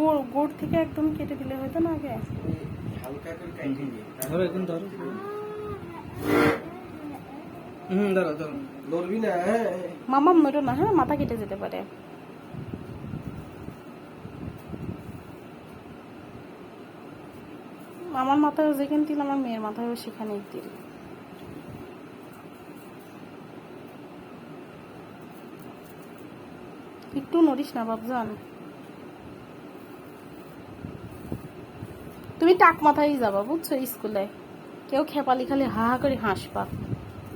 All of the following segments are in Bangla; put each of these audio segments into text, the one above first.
গোড় গোড় থেকে একদম কেটে দিলে হতো না আগে? হালকা করে কাটিয়ে দিই ধরো এখন ধরো। হুম ধরো ধরো। লড়বি না হ্যাঁ। মামা মেরো না হ্যাঁ মাথা কেটে যেতে পারে। আমার মাথায় যেখানে দিল আমার মেয়ের মাথায়ও সেখানেই দিল। একটু নড়িস না বাবজান তুমি টাক মাথায় যাবা, বুঝছ, স্কুলে? কেউ খেপালি, খালি হা হা করে হাসবা।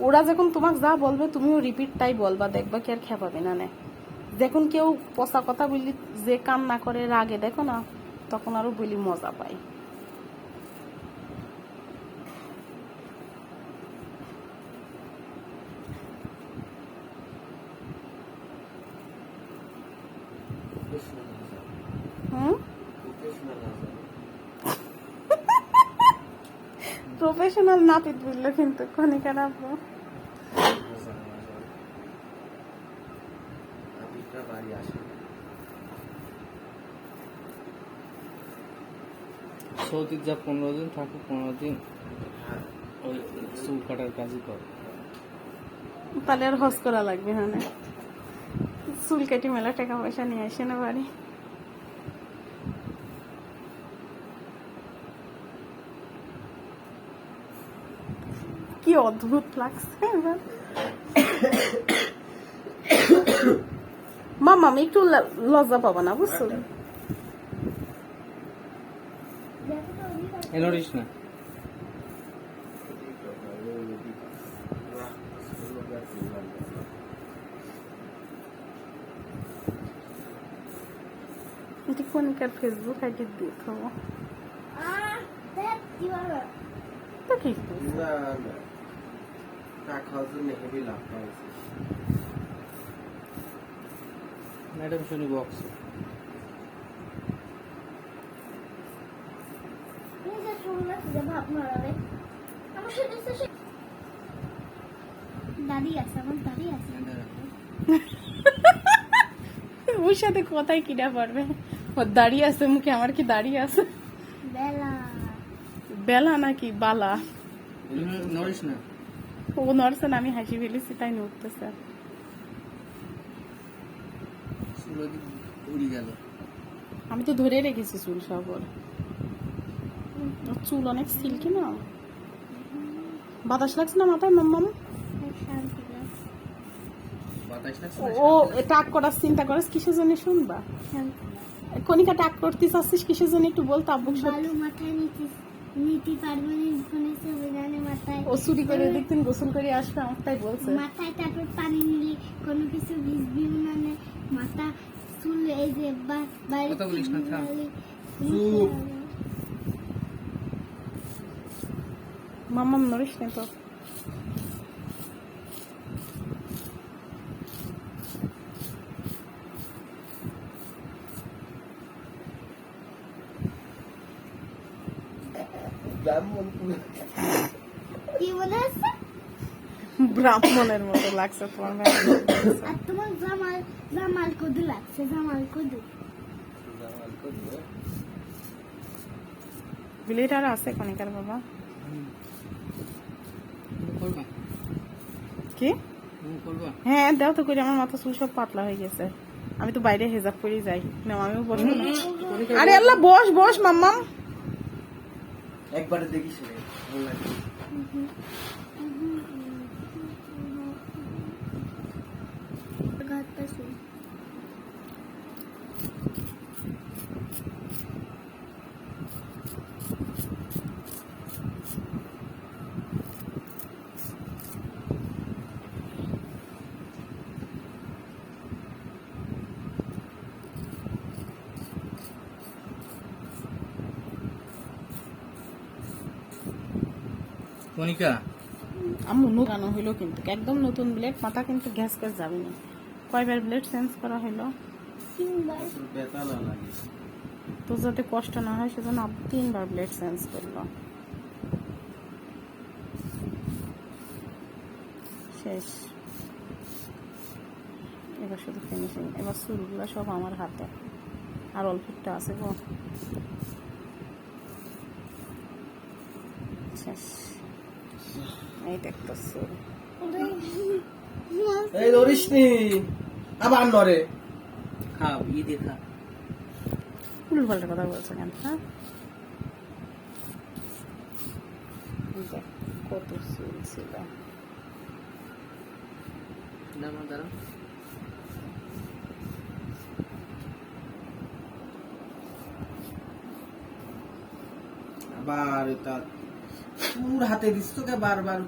ওরা যখন তোমাকে যা বলবে, তুমিও রিপিট তাই বলবা, দেখবা কি আর খেপাবে, না নে? যখন কেউ পচা কথা বললি যে কান্না করে, রাগে, দেখো না, তখন আরও বলি মজা পাই হুম প্রফেশনাল নাপিত বলল কিন্তু খনিকার আপু সৌদির যা পনেরো দিন থাকো পনেরো দিন হ্যাঁ। ওই চুল কাটার কাজই কর। তাহলে আর হস করা লাগবে হ্যাঁ। চুল কেটে মেলা টাকা পয়সা নিয়ে আসে না বাড়ি। কি অদ্ভুত লাগছে এবার মামা আমি একটু ল- লজ্জা পাবো না বুঝছ? না এটি কনিকার ফেসবুক আইডি দেখো তো কি? না না। তা খাওয়ার জন্য হেভি লাভ পাইছি ম্যাডাম শুনি বক্স ওর সাথে কথাই কিনা পারবে ওর দাঁড়িয়ে আছে মুখে আমার কি দাঁড়িয়ে আছে? বেলা। বেলা নাকি বালা? নড়িস না। ও নড়ছে না আমি হাসি ফেলেছি তাই নড়তেছে। উড়ি গেল। আমি তো ধরে রেখেছি চুল সব ওর। চুল অনেক সিল্কি না? বাতাস লাগছে না মাথায় মাম্মাম ও টাক করার চিন্তা করিস কিসের জন্য শুনবা? কনিকা টাক করতে চাচ্ছিস কিসের জন্য একটু বলতো আব্বুক সাথে? মাথায় নিতে নিতে পারব না ফোনে সংবিধানে মাথায় ও চুরি করে দেখতেন গোসল করে আসবে আমার তাই বলছে। মাথায় তারপর পানি নিলে কোনো কিছু ভিজবি না নে, মাথা চুল এই যে বাইরে বলিস না, না তো। ব্রাহ্মণ কি ব্রাহ্মণের মতো লাগছে তোমার আর তোমার জামাল জামাল কদু লাগছে জামাল কদু। জামাল বিলেট আর আছে কনিকার বাবা। কি? হ্যাঁ দাও তো করে আমার মাথা চুল সব পাতলা হয়ে গেছে। আমি তো বাইরে হেজাব করেই যাই। না আমিও বসবো আরে আল্লাহ বস বস মাম্মাম। একবারে দেখিস রে ভালো লাগে কনিকা আম্মু নুকানো হইল কিন্তু। একদম নতুন ব্লেড মাথা কিন্তু গ্যাস গ্যাস যাবে না। কয়বার ব্লেড চেঞ্জ করা হইল? তো যাতে কষ্ট না হয় সেজন্য তিনবার ব্লেড চেঞ্জ করল। শেষ। এবার শুধু ফিনিশিং এবার চুলগুলো সব আমার হাতে। আর অল্প একটু আছে গো। শেষ। একটা চুল এই ধরিস নি আবার নরে খা ই দিয়ে খা উল্টো পাল্টা কথা বলছো কেন হ্যাঁ? কত চুল ছিল। দাঁড়া দাঁড়া আবার এটা পুর হাতে দিস তোকে বারবার